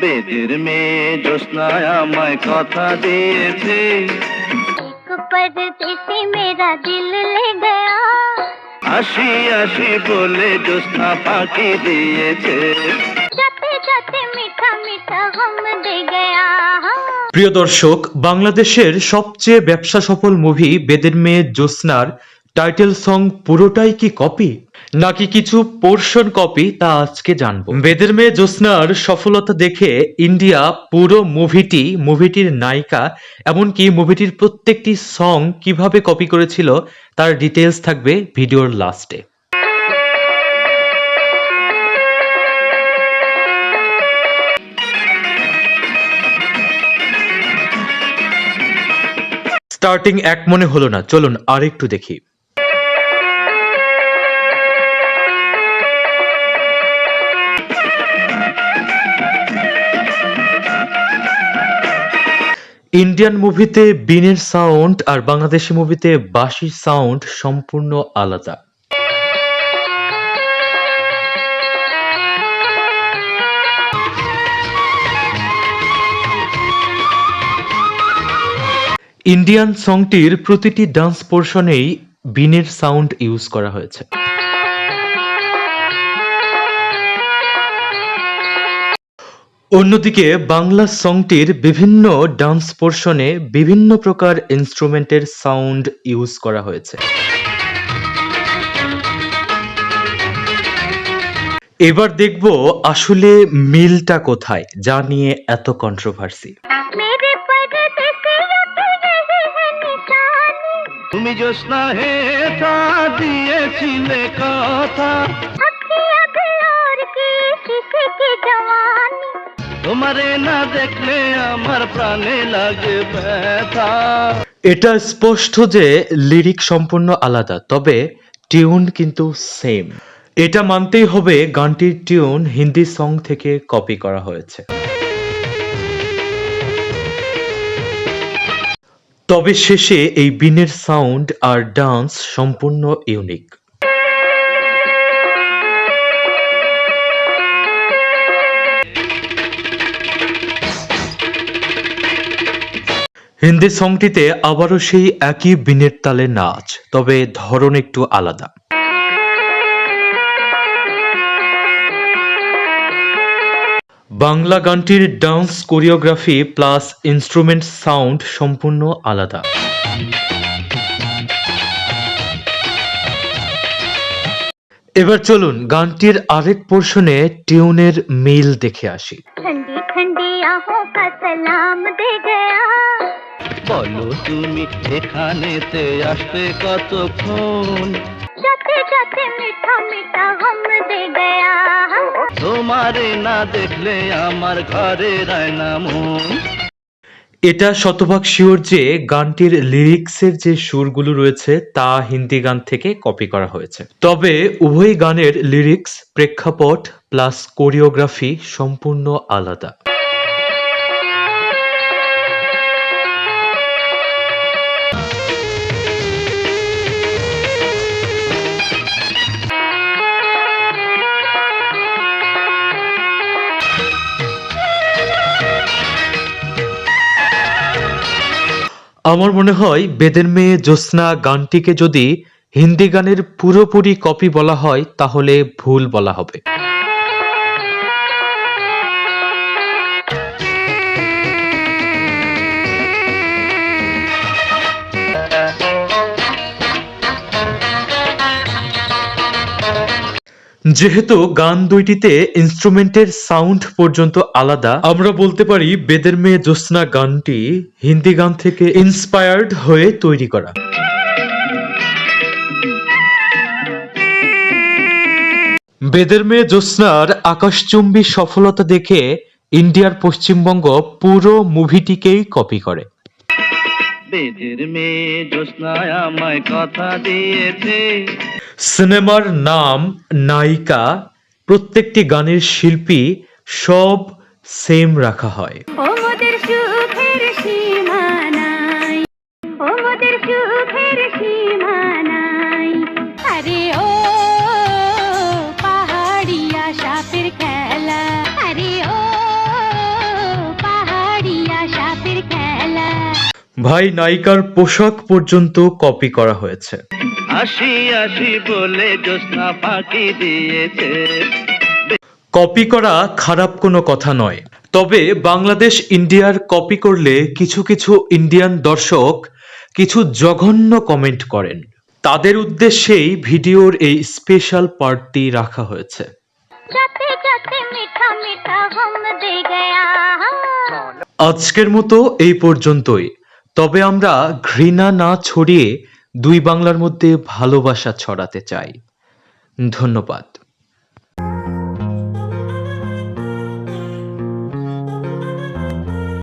বেদের মেয়ে জোসনায় আমায় কথা দিয়েছে। মেরা দিল লে আসি আসি বলে জোসনা পাখি দিয়েছে। প্রিয় দর্শক বাংলাদেশের সবচেয়ে ব্যবসা সফল মুভি বেদের মেয়ে জোসনার টাইটেল সং পুরোটাই কি কপি নাকি কিছু পোর্শন কপি তা আজকে জানব? বেদের মেয়ে জ্যোৎস্নার সফলতা দেখে ইন্ডিয়া পুরো মুভিটি, মুভিটির নায়িকা, এমনকি মুভিটির প্রত্যেকটি সং কীভাবে কপি করেছিল, তার ডিটেলস থাকবে ভিডিওর লাস্টে স্টার্টিং এক মনে হলো না, চলুন আরেকটু দেখি। ইন্ডিয়ান মুভিতে বিনের সাউন্ড আর বাংলাদেশি মুভিতে বাঁশির সাউন্ড সম্পূর্ণ আলাদা। ইন্ডিয়ান সংটির প্রতিটি ডান্স পোর্শনেই বিনের সাউন্ড ইউজ করা হয়েছে। অন্যদিকে বাংলা সংটির বিভিন্ন ডান্স পোর্শনে বিভিন্ন প্রকার ইনস্ট্রুমেন্টের সাউন্ড ইউজ করা হয়েছে। এবার দেখব আসলে মিলটা কোথায় যা নিয়ে এত কন্ট্রোভার্সি তুমি জোস্না হে দিয়েছিলে কথা। তোমারে না দেখলে আমার প্রাণে লাগে ব্যথা এটা স্পষ্ট যে লিরিক সম্পূর্ণ আলাদা, তবে টিউন কিন্তু সেম। এটা মানতেই হবে গানটির টিউন হিন্দি সং থেকে কপি করা হয়েছে। তবে শেষে এই বিনের সাউন্ড আর ডান্স সম্পূর্ণ ইউনিক। হিন্দি সংটিতে আবারও সেই একই বিনের তালে নাচ, তবে ধরন একটু আলাদা। বাংলা গানটির dance choreography plus instrument sound সম্পূর্ণ আলাদা। এবার চলুন গানটির আরেক পোর্শনে টিউনের মিল দেখে আসি। ठंडी ठंडी आहों का सलाम दे गया বলো তুমি এখানেতে আসবে কতক্ষণ जाते जाते मीठा मीठा गम दे गया তোমারে না দেখলে আমার ঘরে রায় না মন এটা শতভাগ শিওর যে গানটির লিরিক্সের যে সুরগুলো রয়েছে তা হিন্দি গান থেকে কপি করা হয়েছে তবে উভয় গানের লিরিক্স প্রেক্ষাপট প্লাস কোরিওগ্রাফি সম্পূর্ণ আলাদা আমার মনে হয় বেদের মেয়ে জ্যোৎস্না গানটিকে যদি হিন্দি গানের পুরোপুরি কপি বলা হয়, তাহলে ভুল বলা হবে। যেহেতু গান দুইটিতে ইনস্ট্রুমেন্টের সাউন্ড পর্যন্ত আলাদা, আমরা বলতে পারি বেদের মেয়ে জ্যোৎস্না গানটি হিন্দি গান থেকে ইন্সপায়ার্ড হয়ে তৈরি করা। বেদের মেয়ে জ্যোৎস্নার আকাশচুম্বী সফলতা দেখে ইন্ডিয়ার পশ্চিমবঙ্গ পুরো মুভিটিকেই কপি করে। বেদের মেয়ে জ্যোৎস্নায় আমায় কথা দিয়েছে সিনেমার নাম নায়িকা, প্রত্যেকটি গানের শিল্পী সব সেম রাখা হয়। সুখের সীমা নাই সুখের সীমানাই ভাই নায়িকার পোশাক পর্যন্ত কপি করা হয়েছে। কপি করা খারাপ কোনো কথা নয়। তবে বাংলাদেশ ইন্ডিয়ার কপি করলে কিছু কিছু ইন্ডিয়ান দর্শক কিছু জঘন্য কমেন্ট করেন। তাদের উদ্দেশ্যেই ভিডিওর এই স্পেশাল পার্টটি রাখা হয়েছে। আজকের মতো এই পর্যন্তই। তবে আমরা ঘৃণা না ছড়িয়ে দুই বাংলার মধ্যে ভালোবাসা ছড়াতে চাই। ধন্যবাদ।